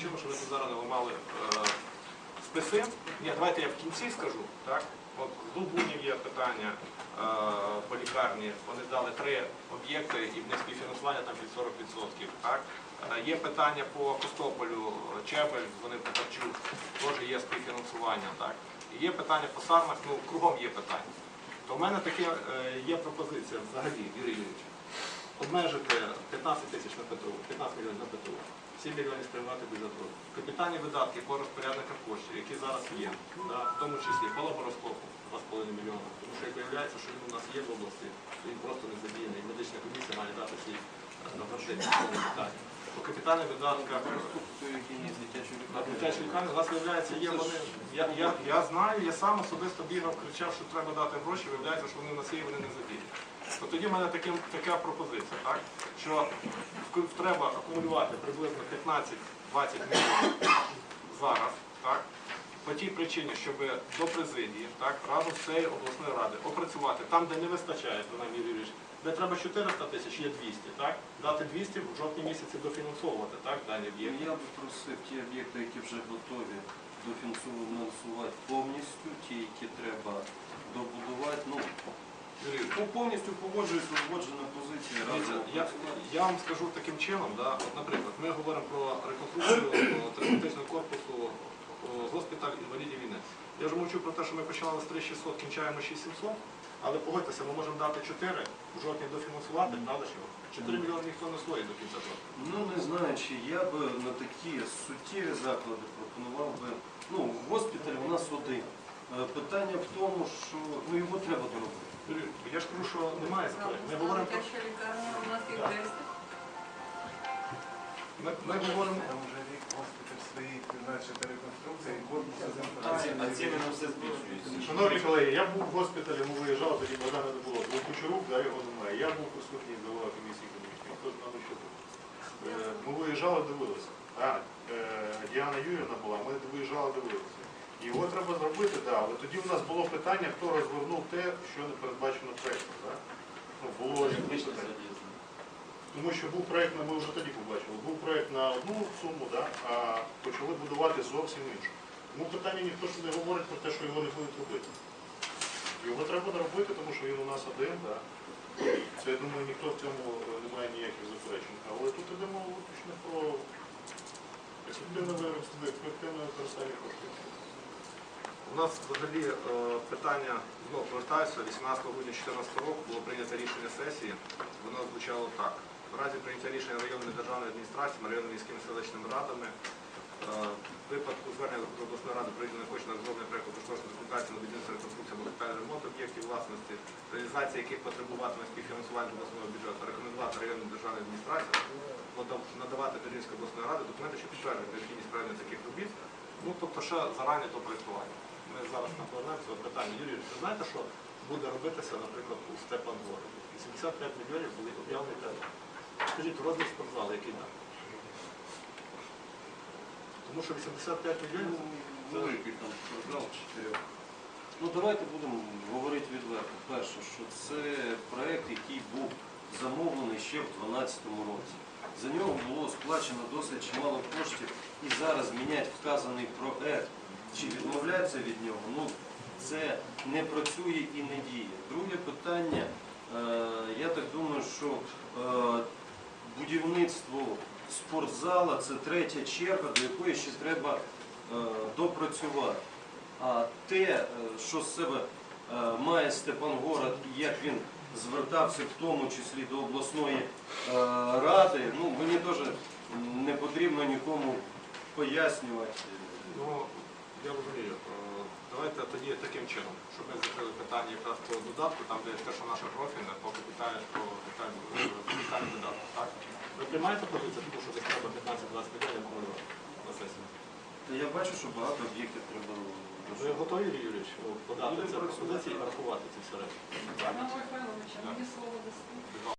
чином, щоб ви тут зараз не ламали е, списи. Ні, давайте я в кінці скажу. Так? От з Дубунів є питання е, по лікарні. Вони дали три об'єкти і в них співфінансування там під 40%. Так? Е, Є питання по Костополю, Чепель, вони Потарчук, теж є співфінансування. Так? Є питання по Сарнах, ну кругом є питання. То в мене таке е, є пропозиція взагалі, Юрій Юрійович, обмежити 15 тисяч на ПТУ, 15 мільйонів на ПТУ, 7 мільйонів спрямувати бюджету. Капітальні видатки по розпорядниках коштів, які зараз є, да, в тому числі по лабороскопу 2,5 мільйона. Тому що як виявляється, що він у нас є в області, він просто не задіяний. Медична комісія має дати всі е, на питання. По капітальних видатках на дитячій лікарні, у нас виявляється, є вони. Я, я, я знаю, я сам особисто бігав, кричав, що треба дати гроші, виявляється, що вони на є, вони не задіяні. От тоді в мене таким, така пропозиція, так? що треба акумулювати приблизно 15-20 мільйонів тій причині, щоб до президії, так, разом з цією обласною ради опрацювати там, де не вистачає, Юрій Юрійович, де треба 400 тисяч, є 200, так? дати 200 в жовтні місяці дофінансовувати так, дані об'єкти. Я би просив ті об'єкти, які вже готові дофінансувати повністю, ті, які треба добудувати. Ну, ну, повністю погоджуюсь, узгоджена позиція разом. я, я вам скажу таким чином, да, от, наприклад, ми говоримо про реконструкцію о, корпусу о, госпіталь інвалідів війни. Я вже мовчу про те, що ми починали з 3600, кінчаємо 6700, але погодьтеся, ми можемо дати 4 в жовтні дофінансувати, правда що? 4 мільйони ніхто не стоїть до кінця року. Ну, не знаю, чи я би на такі суттєві заклади пропонував би. Ну, госпіталь у нас один. Е, Питання в тому, що ну, його треба доробити. Я ж кажу, що немає заперечень. Ми говоримо про Дитяча лікарня у нас їх 10. Ми, ми говоримо. Там вже рік госпіталь стоїть, начата реконструкція, і корпуси А ціни на все збільшуються. Шановні колеги, я був в госпіталі, ми виїжджали, тоді Богдана не було. Був Кучерук, да, його немає. Я був присутній голова комісії економічної. Хто знав, що тут. Е, Ми виїжджали, дивилися. А, е, Діана Юрівна була, ми виїжджали, дивилися. Його треба зробити, да, але тоді у нас було питання, хто розвернув те, що не передбачено проєктом. Да? Ну, було. Тому що був проєкт, ми вже тоді побачили, був проєкт на одну суму, да, а почали будувати зовсім іншу. Тому питання ніхто ж не говорить про те, що його не будуть робити. Його треба робити, тому що він у нас один, да. Це, я думаю, ніхто в цьому е, не має ніяких заперечень. Але тут йдемо виключно про ефективне використання коштів. У нас взагалі е, питання знову повертаюся. 18 грудня 2014 року було прийнято рішення сесії. Воно звучало так. В разі прийняття рішення районної державної адміністрації, районними міськими селищними радами, е, в випадку звернення до обласної ради прийняли кошти на розроблення проєкту кошторисної документації на будівництво реконструкція або капітальний ремонт об'єктів власності, реалізація яких потребуватиме співфінансування обласного бюджету, рекомендувати районній державній адміністрації надавати до обласної ради документи, що підтверджують необхідність проведення таких робіт. Ну, тобто ще зарані до проєктування. Ми зараз повернемося до питання. Юрій, ви знаєте, що буде робитися, наприклад, у Степангорі? 85 мільйонів були об'явлені тендер. Скажіть, розмір спортзалу, який там? Тому що 85 мільйонів це Великий там програм чотирьох. Ну давайте будемо говорити відверто. Перше, що це проект, який був замовлений ще в 2012 році. За нього було сплачено досить чимало коштів і зараз міняти вказаний проект чи відмовлятися від нього, ну це не працює і не діє. Друге питання, е, я так думаю, що будівництво спортзала це третя черга, до якої ще треба е, допрацювати. А те, е, що з себе е, має Степангород і як він звертався в тому числі до обласної ради, ну мені теж не потрібно нікому пояснювати. Ну, я розумію. Давайте тоді таким чином, щоб ми закрили питання якраз по додатку, там де те, що наше профільне, по капіталі, по капітальному додатку. Так? Ви приймаєте позицію, тому що десь треба 15-20 мільйонів акумулювати на сесію? Я бачу, що багато об'єктів треба. Ви готові, Юрій Юрійович, подати це пропозиції і врахувати ці всі речі? Пане Михайловичу, мені слово дасте.